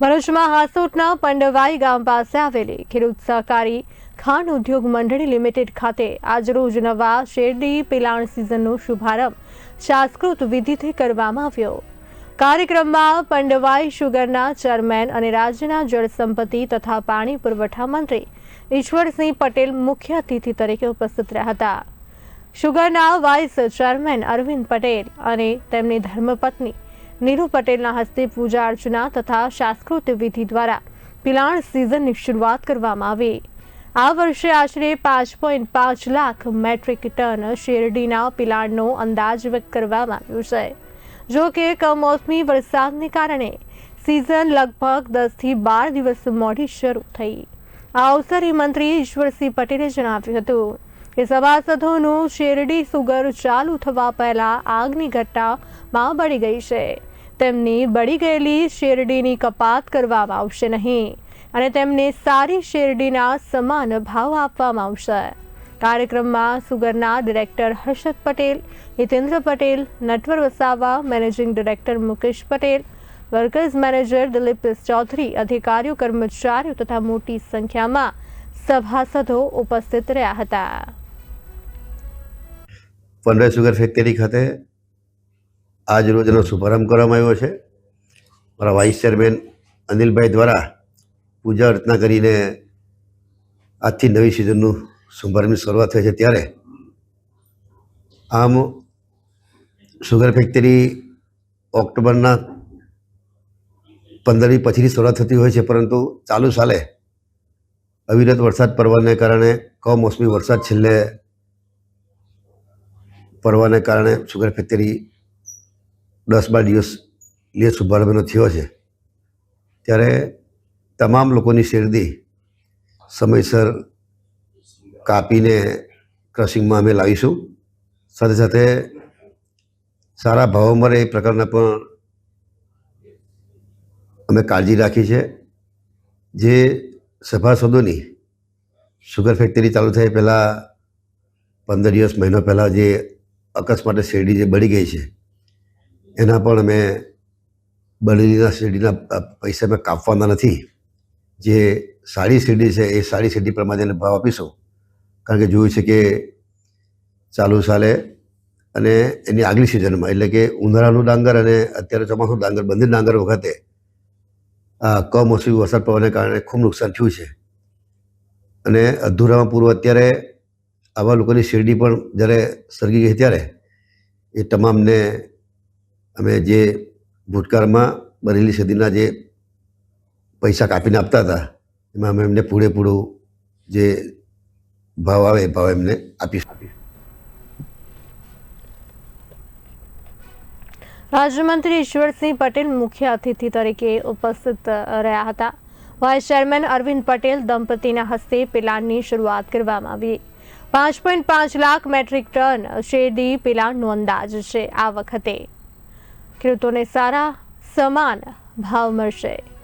ભરૂચમાં હાસોટના પંડવાઈ ગામ પાસે આવેલી ખેડૂત સહકારી ખાંડ ઉદ્યોગ મંડળી લિમિટેડ ખાતે આજરોજ નવા શેરડી પિલાણ સિઝનનો શુભારંભ શાસ્કૃત વિધિથી કરવામાં આવ્યો. કાર્યક્રમમાં પંડવાઈ શુગરના ચેરમેન અને રાજ્યના જળસંપત્તિ તથા પાણી પુરવઠા મંત્રી ઈશ્વરસિંહ પટેલ મુખ્ય અતિથિ તરીકે ઉપસ્થિત રહ્યા હતા. શુગરના વાઇસ ચેરમેન અરવિંદ પટેલ અને તેમની ધર્મપત્ની નીરુ પટેલના હસ્તે પૂજા અર્ચના તથા શાસ્ત્રોક્ત વિધિ દ્વારા પિલાણ સિઝનની શરૂઆત કરવામાં આવી. આ વર્ષે આશરે પાંચ પોઈન્ટ પાંચ લાખ મેટ્રિક ટન શેરડીના પિલાણનો અંદાજ વ્યક્ત કરવામાં આવ્યો છે. જો કે કમોસમી વરસાદને કારણે સિઝન લગભગ દસથી બાર દિવસ મોડી શરૂ થઈ. આ અવસરે મંત્રી ઈશ્વરસિંહ પટેલે જણાવ્યું હતું કે સભાસદોનું શેરડી સુગર ચાલુ થવા પહેલા આગની ઘટનામાં બળી ગઈ છે. તેમની બળી ગયેલી શેરડીની કપાત કરવામાં આવશે નહીં અને તેમને સારી શેરડીના સમાન ભાવ આપવામાં આવશે. કાર્યક્રમમાં સુગરના director Harshad Patel, Hitendra Patel, Natwar Vasava, managing director Mukesh Patel, workers manager Dilip Chaudhary, અધિકારીઓ, કર્મચારીઓ તથા મોટી સંખ્યામાં સભાસદો ઉપસ્થિત રહ્યા હતા. પંડર સુગર ફેક્ટરી ખાતે આજ રોજનો શુભારંભ કરવામાં આવ્યો છે. મારા વાઇસ ચેરમેન અનિલભાઈ દ્વારા પૂજા અર્ચના કરીને આજથી નવી સિઝનનું શુભારંભની શરૂઆત થઈ છે. ત્યારે આમ સુગર ફેક્ટરી ઓક્ટોબરના પંદરમી પછીની શરૂઆત થતી હોય છે, પરંતુ ચાલુ સાલે અવિરત વરસાદ પડવાને કારણે, કમોસમી વરસાદ છેલ્લે પડવાને કારણે સુગર ફેક્ટરી દસ બાર દિવસ લે શુભારંભનો થયો છે. ત્યારે તમામ લોકોની શેરડી સમયસર કાપીને ક્રશિંગમાં અમે લાવીશું. સાથે સાથે સારા ભાવો મળે એ પ્રકારના પણ અમે કાળજી રાખી છે. જે સભાસદોની સુગર ફેક્ટરી ચાલુ થાય પહેલાં પંદર દિવસ મહિનો પહેલાં જે અકસ્માતે શેરડી જે બળી ગઈ છે એના પણ અમે બનેલીના શેરડીના પૈસા અમે કાપવાના નથી. જે સારી શેરડી છે, એ સારી શેરડી પ્રમાણે એને ભાવ આપીશું. કારણ કે જોયું છે કે ચાલુ સાલે અને એની આગલી સિઝનમાં, એટલે કે ઉનાળાનું ડાંગર અને અત્યારે ચોમાસું ડાંગર, બંને ડાંગર વખતે આ કમોસમી વરસાદ પડવાને કારણે ખૂબ નુકસાન થયું છે. અને અધૂરામાં પૂર્વ અત્યારે આવા લોકોની શેરડી પણ જ્યારે સળગી ગઈ ત્યારે, એ તમામને અમે જે ભૂતકાળમાં બનેલી સદીના જે પૈસા કાપીને આપતા હતા, એમાં અમે એમને પૂરેપૂરું જે ભાવ આવે એ ભાવ એમને આપીશું. રાજ્યમંત્રી ઈશ્વરસિંહ પટેલ મુખ્ય અતિથિ તરીકે ઉપસ્થિત રહ્યા હતા. વાઇસ ચેરમેન અરવિંદ પટેલ દંપતીના હસ્તે પિલાણની શરૂઆત કરવામાં આવી. પાંચ પોઈન્ટ પાંચ લાખ મેટ્રિક ટન શેરડી પિલાણનો અંદાજ છે આ વખતે. ખેડૂતોને સારા સમાન ભાવ મળશે.